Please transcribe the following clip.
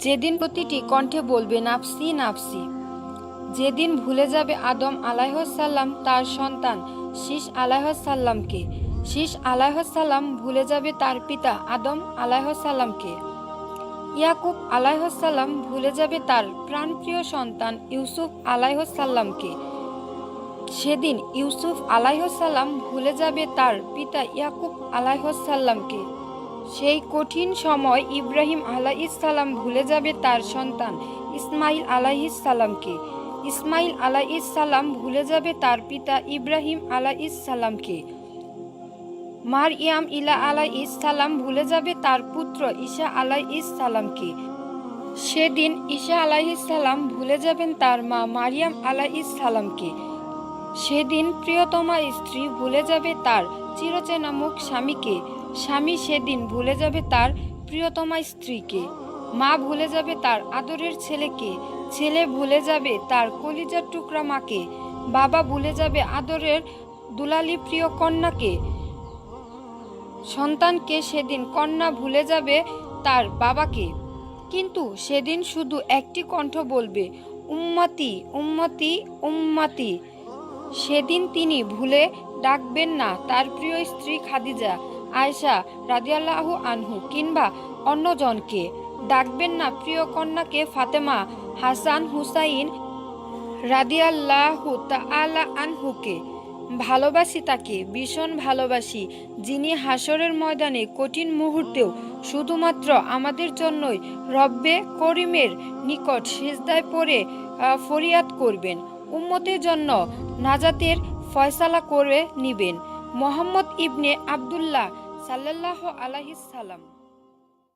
যেদিন প্রতিটি কণ্ঠে বলবে, নাফসি নাফসি। যেদিন ভুলে যাবে আদম আলাইহসাল্লাম তার সন্তান শীষ আলাইহসাল্লামকে শীষ আলাইহসাল্লাম ভুলে যাবে তার পিতা আদম আলাইহসাল্লামকে ইয়াকুব আলাইহসাল্লাম ভুলে যাবে তার প্রাণপ্রিয় সন্তান ইউসুফ আলাইহসাল্লামকে সেদিন ইউসুফ আলাইহসাল্লাম ভুলে যাবে তার পিতা ইয়াকুব আলাইহসাল্লামকে সেই কঠিন সময় ইব্রাহিম আলাইসাল্লাম ভুলে যাবে তার সন্তান ইসমাইল আলাইসাল্লামকে ইসমাইল আলাইসাল্লাম ভুলে যাবে তার পিতা ইব্রাহিম আলাইসাল্লামকে মারইয়াম ইলা আলাইসাল্লাম ভুলে যাবে তার পুত্র ঈশা আলাইসাল্লামকে সেদিন ঈশা আলাইসাল্লাম ভুলে যাবেন তার মা মারিয়াম আলাইসাল্লামকে সেদিন প্রিয়তমা স্ত্রী ভুলে যাবে তার চিরচেনা মুখ স্বামীকে। স্বামী সেদিন ভুলে যাবে তার প্রিয়তমা স্ত্রীকে। মা ভুলে যাবে তার আদরের ছেলেকে। ছেলে ভুলে যাবে তার কলিজার টুকরা মাকে। বাবা ভুলে যাবে আদরের দুলালি প্রিয় কন্যাকে। সন্তানকে সেদিন কন্যা ভুলে যাবে তার বাবাকে। কিন্তু সেদিন শুধু একটি কণ্ঠ বলবে, উম্মতি উম্মতি উম্মতি। সেদিন তিনি ভুলে ডাকবেন না তার প্রিয় স্ত্রী খাদিজা। আয়সা রাদিয়াল্লাহু আনহু কিংবা অন্যজনকে। ডাকবেন না প্রিয় কন্যাকে ফাতেমা হাসান হুসাইন রাদিয়াল্লাহু তাআলা আনহুকে। ভালোবাসি তাকে, ভীষণ ভালোবাসি, যিনি হাসরের ময়দানে কঠিন মুহূর্তেও শুধুমাত্র আমাদের জন্যই রব্বে করিমের নিকট সিজদায় পড়ে ফরিয়াদ করবেন। উম্মতের জন্য নাজাতের ফয়সালা করে নিবেন। মোহাম্মদ ইবনে আব্দুল্লাহ সাল্লাহ আলাইহিস সালাম।